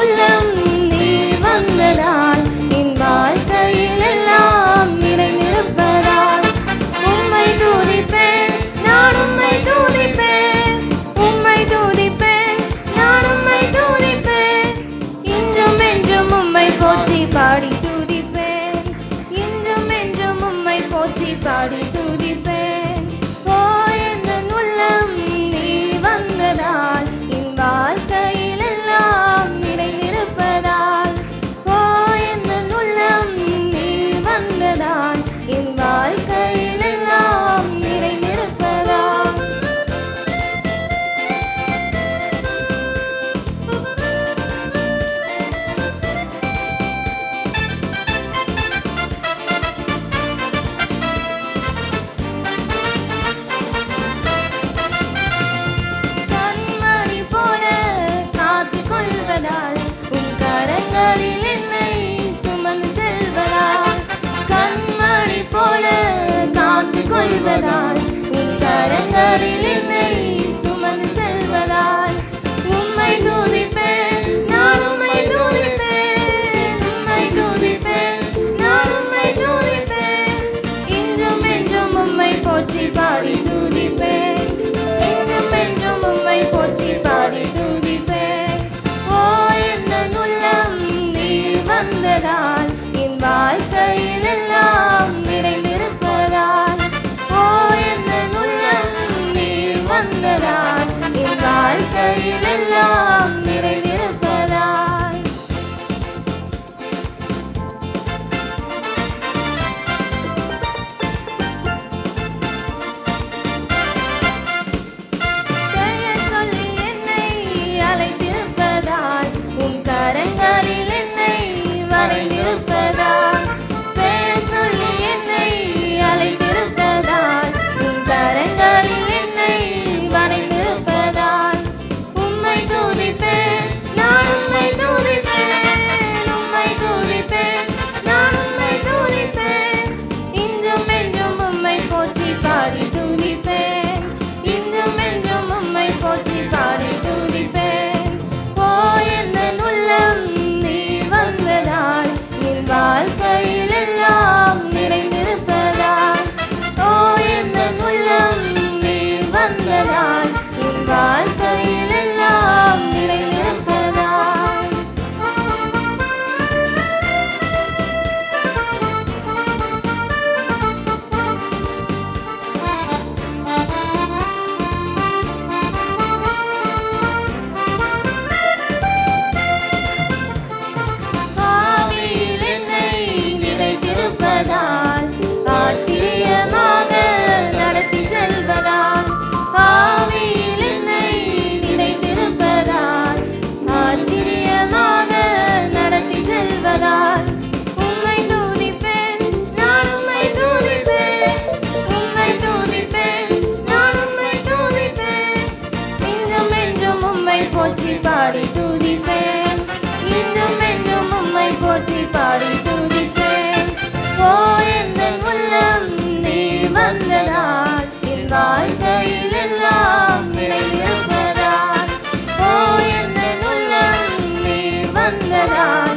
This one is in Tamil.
உள்ளம் நீ வந்ததால் என் வாழ்க்கையில் எல்லாம் நிறைந்திருப்பதால் உம்மை தூதிப்பேன் நான் உம்மை தூதிப்பேன். உம்மை தூதிப்பேன் நான் உம்மை தூதிப்பேன். இன்றும் என்றும் உம்மை போற்றி பாடி தூதிப்பேன். இன்றும் என்றும் உம்மை போற்றி பாடி தூதி வாழ்க்கையில் எல்லாம் நிறைந்திருப்பதால் நீ வந்ததால்